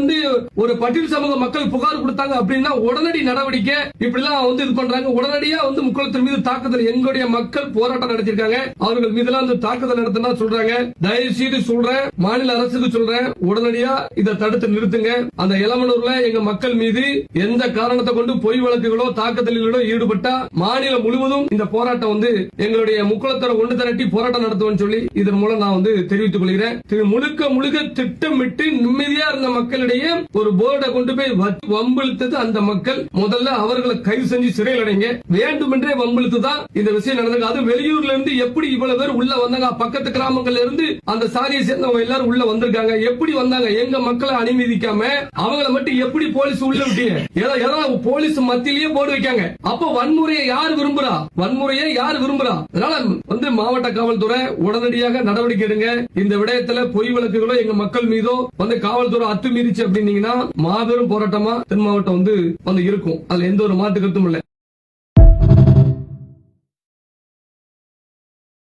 வந்து ஒரு பட்டியல் சமூக மக்கள் புகார் கொடுத்தாங்க அப்படின்னா உடனடி நடவடிக்கை இப்படி எல்லாம் வந்து இது பண்றாங்க. உடனடியா வந்து முக்குளத்தின் மீது தாக்குதல். எங்களுடைய மக்கள் போராட்டம் நடத்திருக்காங்க அவர்கள் மீதெல்லாம் வந்து தாக்குதல் நடத்தினா சொல்றாங்க. தயவு செய்து சொல்றேன். மாநில அரசுக்கு சொல்றேன். உடனடியா இதை தடுத்து நிறுத்துங்க. அந்த இளமனூர்ல எங்க மக்கள் மீது எந்த காரணத்தை கொண்டு பொய் வழக்குகளோ தாக்குதல்களோ ஈடுபட்டா மாநிலம் முழுவதும் இந்த போராட்டம் வந்து எங்களுடைய முக்குளத்தர ஒன்று திரட்டி போராட்டம் நடத்துவோம் சொல்லி இதன் மூலம் நான் வந்து தெரிவித்துக் கொள்கிறேன். முழுக்க முழுக்க திட்டமிட்டு நிம்மதியா இருந்த மக்களிடையே ஒரு போர்டை கொண்டு போய் வம்பிழுத்தது அந்த மக்கள். முதல்ல அவர்களை கைது செஞ்சு சிறையில் அடைங்க வேண்டுமென்றே வம்பிழுத்து தான் இந்த விஷயம் நடந்தது அது வெளியூர்ல இருந்து எப்படி இவ்வளவு பேர் உள்ள வந்தாங்க? பக்கத்து கிராமங்கள்ல இருந்து அந்த சாதியை சேர்ந்தவங்க எல்லாரும் உள்ள வந்திருக்காங்க. எப்படி வந்தாங்க? எங்க மக்களை அனுமதிக்காம அவங்கள மட்டும் எப்படி போலீஸ் உள்ள விட்டீங்க ஏதோ போலீஸ் மத்தியிலேயே போர்டு வைக்காங்க. அப்ப வன்முறையை யார் விரும்புறா? வன்முறையை யார் விரும்புறா? அதனால வந்து மாவட்ட காவல்துறை உடனடியாக நடவடிக்கை எடுங்க. இந்த விடயத்துல பொய் வழக்குகளோ எங்க மக்கள் மீதோ வந்து காவல்துறை அத்துமீறிச்சு பாத்தீங்கன்னா மாபெரும் போராட்டமா தென் மாவட்டம் வந்து வந்து இருக்கும். அதுல எந்த ஒரு மாற்று கருத்தும் இல்லை.